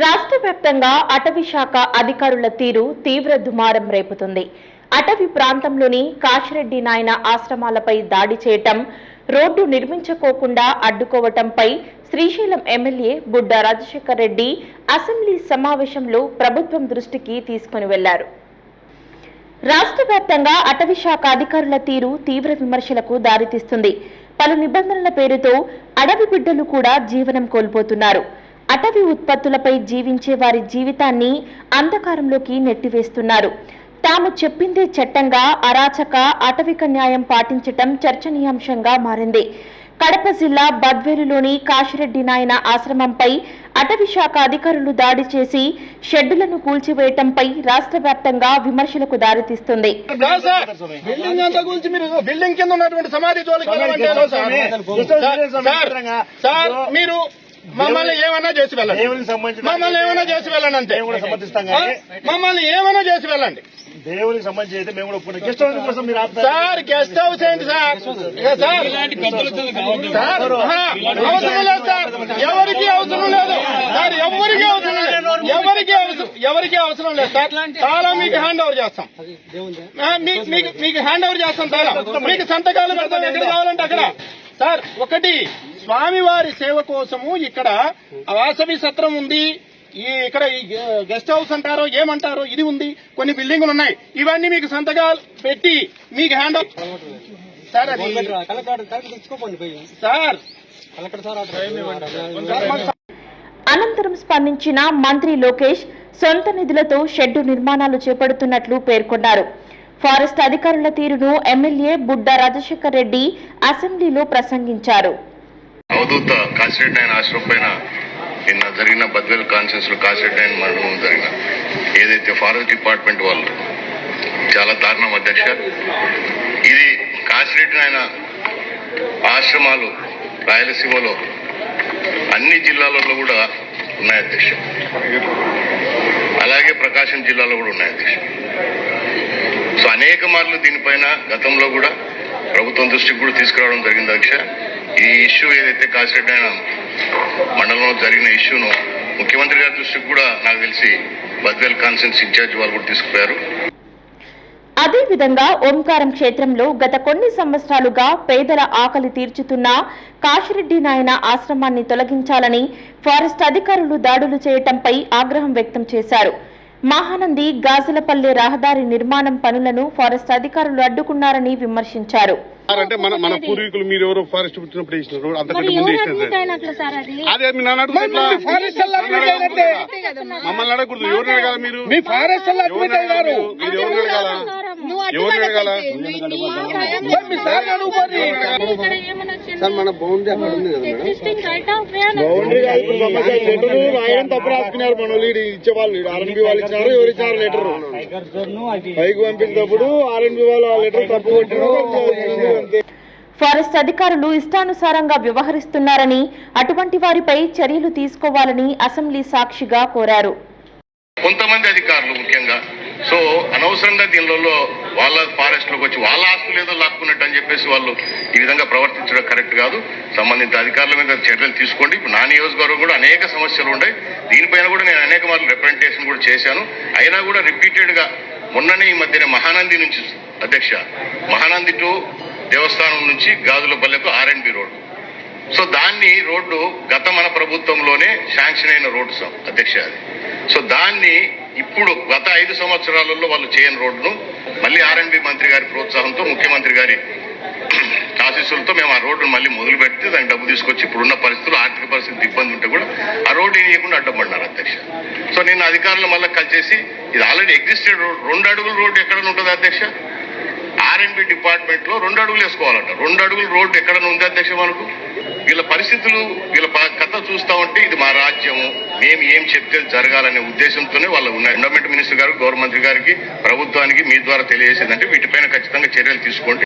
రాష్ట్ర వ్యాప్తంగా అటవీ శాఖ అధికారుల తీరు తీవ్ర దుమారం రేపుతుంది. అటవీ ప్రాంతంలోని కాశిరెడ్డి నాయన ఆశ్రమాలపై దాడి చేయటం రోడ్డు నిర్మించుకోకుండా అడ్డుకోవటంపై శ్రీశైలం ఎమ్మెల్యే బుడ్డ రాజశేఖర్ రెడ్డి అసెంబ్లీ సమావేశంలో ప్రభుత్వం దృష్టికి తీసుకుని వెళ్ళారు. రాష్ట్ర వ్యాప్తంగా అటవీ శాఖ అధికారుల తీరు తీవ్ర విమర్శలకు దారితీస్తుంది. పలు నిబంధనల పేరుతో అడవి బిడ్డలు కూడా జీవనం కోల్పోతున్నారు. అటవీ ఉత్పత్తులపై జీవించే వారి జీవితాన్ని అంధకారంలోకి నెట్టివేస్తున్నారు. తాము చెప్పిందే చట్టంగా అరాచక అటవిక న్యాయం పాటించటం చర్చనీయాంశంగా మారింది. కడప జిల్లా బద్వేలులోని కాశిరెడ్డి నాయన ఆశ్రమంపై అటవీ శాఖ అధికారులు దాడి చేసి షెడ్డులను కూల్చివేయటంపై రాష్ట్ర వ్యాప్తంగా విమర్శలకు దారితీస్తుంది. బిల్డింగ్ కింద ఉన్నటువంటి సమాధి మమ్మల్ని ఏమైనా చేసి వెళ్ళండి. మమ్మల్ని ఏమైనా చేసి వెళ్ళండి అంతే. మమ్మల్ని ఏమైనా చేసి వెళ్ళండి. దేవునికి సంబంధించి అయితే మేము కూడా గెస్ట్ హౌస్ కోసం మీరు. సార్ గెస్ట్ హౌస్ ఏంటి సార్? సార్ సార్ అవసరం లేదు సార్. ఎవరికి అవసరం లేదు. సార్ ఎవరికి అవసరం లేదు. ఎవరికి అవసరం ఎవరికి అవసరం లేదు సార్. చాలా మీకు హ్యాండ్ ఓవర్ చేస్తాం మీకు మీకు హ్యాండ్ ఓవర్ చేస్తాం చాలా. మీకు సంతకాలు పెడతాం ఎక్కడ కావాలంటే అక్కడ. సార్ ఒకటి స్వామివారి సేవ కోసము ఇక్కడ వాసవి సత్రం ఉంది. ఈ ఇక్కడ ఈ గెస్ట్ హౌస్ అంటారో ఏమంటారో ఇది ఉంది. కొన్ని బిల్డింగులు ఉన్నాయి. ఇవన్నీ మీకు సంతకాలు పెట్టి మీకు హ్యాండ్ ఓవర్ సార్ అది సార్. అనంతరం స్పందించిన మంత్రి లోకేష్ సొంత నిధులతో షెడ్డు నిర్మాణాలు చేపడుతున్నట్లు పేర్కొన్నారు. ఫారెస్ట్ అధికారుల తీరును ఎమ్మెల్యే బుడ్డ రాజశేఖర్ రెడ్డి అసెంబ్లీలో ప్రసంగించారు. అవధూత కాసిరెడ్డి ఆయన ఆశ్రమం పైన నిన్న జరిగిన బద్వేల్ కాన్ఫరెన్స్లో కాసిరెడ్డి ఆయన మరణం జరిగిన ఏదైతే ఫారెస్ట్ డిపార్ట్మెంట్ వాళ్ళు చాలా దారుణం అధ్యక్ష ఇది కాసిరెడ్డి ఆయన ఆశ్రమాలు రాయలసీమలో అన్ని జిల్లాలలో కూడా ఉన్నాయి అధ్యక్ష. అలాగే ప్రకాశం జిల్లాలో కూడా ఉన్నాయి అధ్యక్ష. సో అనేక మార్లు దీనిపైన గతంలో కూడా ప్రభుత్వం దృష్టికి కూడా తీసుకురావడం జరిగింది అధ్యక్ష ఈ ఇష్యూ ఏదైతే కాసిరెడ్డి ఆయన మండలంలో జరిగిన ఇష్యూను ముఖ్యమంత్రి గారి దృష్టికి కూడా నాకు తెలిసి బద్వేల్ కాన్సెన్స్ ఇన్ఛార్జ్ వాళ్ళు కూడా తీసుకుపోయారు. అదేవిధంగా ఓంకారం క్షేత్రంలో గత కొన్ని సంవత్సరాలుగా పేదల ఆకలి తీర్చుతున్న కాశిరెడ్డి నాయన ఆశ్రమాన్ని తొలగించాలని ఫారెస్ట్ అధికారులు దాడులు చేయటంపై ఆగ్రహం వ్యక్తం చేశారు. మహానంది గాజులపల్లె రహదారి నిర్మాణం పనులను ఫారెస్ట్ అధికారులు అడ్డుకున్నారని విమర్శించారు అంటే మన మన పూర్వీకులు మీరు ఎవరో ఫారెస్ట్ పుట్టినప్పుడు మరి అంతకంటే ముందు అది నన్ను. మమ్మల్ని అడగకూడదు ఎవరిని అడగాల మీరు మీ ఫారెస్ట్ ఎవరిని అడగాలి అయినారు మీరు ఎవరిని అడగాల ఎవరిని సార్ మన బౌండరీ అక్కడ ఉంది కదా existing right of way boundary కాదు ఇప్పుడు సమస్య లెటర్ రాయడం తప్పు రాసుకున్నారు మన వాళ్ళు ఈడు ఇచ్చే వాళ్ళు ఆర్ఎన్బి వాళ్ళు ఇచ్చినారు ఎవరు ఇచ్చినారు లెటర్ పైకి పంపించినప్పుడు ఆర్ఎన్బి వాళ్ళు ఆ లెటర్ తప్పు కొట్టినారు ఫారెస్ట్ అధికారులు ఇష్టానుసారంగా వ్యవహరిస్తున్నారని అటువంటి వారిపై చర్యలు తీసుకోవాలని అసెంబ్లీ సాక్షిగా కోరారు. కొంతమంది అధికారులు ముఖ్యంగా సో అనవసరంగా దీనిలో వాళ్ళ ఫారెస్ట్లోకి వచ్చి వాళ్ళ ఆస్తులు ఏదో లాక్కున్నట్టు అని చెప్పేసి వాళ్ళు ఈ విధంగా ప్రవర్తించడం కరెక్ట్ కాదు. సంబంధిత అధికారుల మీద చర్యలు తీసుకోండి. ఇప్పుడు నా నియోజకవర్గం కూడా అనేక సమస్యలు ఉన్నాయి. దీనిపైన కూడా నేను అనేక మార్లు రిప్రజెంటేషన్ కూడా చేశాను. అయినా కూడా రిపీటెడ్గా మొన్ననే ఈ మధ్యన మహానంది నుంచి అధ్యక్ష మహానంది టు దేవస్థానం నుంచి గాజులపల్లెకు ఆర్ఎండ్బి రోడ్ సో దాన్ని రోడ్డు గత మన ప్రభుత్వంలోనే శాంక్షన్ అయిన రోడ్డు సార్ అధ్యక్ష అది. సో దాన్ని ఇప్పుడు గత ఐదు సంవత్సరాలలో వాళ్ళు చేయని రోడ్డును మళ్ళీ ఆర్ఎండ్బి మంత్రి గారి ప్రోత్సాహంతో ముఖ్యమంత్రి గారి ఆశీస్సులతో మేము ఆ రోడ్డును మళ్ళీ మొదలు పెడితే దానికి డబ్బు తీసుకొచ్చి ఇప్పుడున్న పరిస్థితులు ఆర్థిక పరిస్థితి ఇబ్బంది ఉంటే కూడా ఆ రోడ్డు వేయకుండా అడ్డపడినారు అధ్యక్ష. సో నేను అధికారులు మళ్ళీ కలిసేసి ఇది ఆల్రెడీ ఎగ్జిస్టెడ్ రోడ్ రెండు అడుగుల రోడ్డు ఎక్కడ ఉంటుంది అధ్యక్ష? ఆర్ఎండ్బి డిపార్ట్మెంట్లో రెండు అడుగులు వేసుకోవాలంట. రెండు అడుగుల రోడ్డు ఎక్కడ ఉంది అధ్యక్ష మనకు? వీళ్ళ పరిస్థితులు వీళ్ళ కథ చూస్తా ఉంటే ఇది మా రాజ్యము మేము ఏం చెప్తే జరగాలనే ఉద్దేశంతోనే వాళ్ళు ఉన్నారు. ఎండోమెంట్ మినిస్టర్ గారు గవర్నమెంట్ గారికి ప్రభుత్వానికి మీ ద్వారా తెలియజేసిందంటే వీటిపైన ఖచ్చితంగా చర్యలు తీసుకోండి.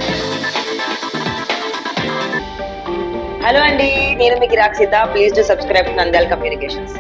హలో అండి నేను మీకు Rakshita please to subscribe Nandal communications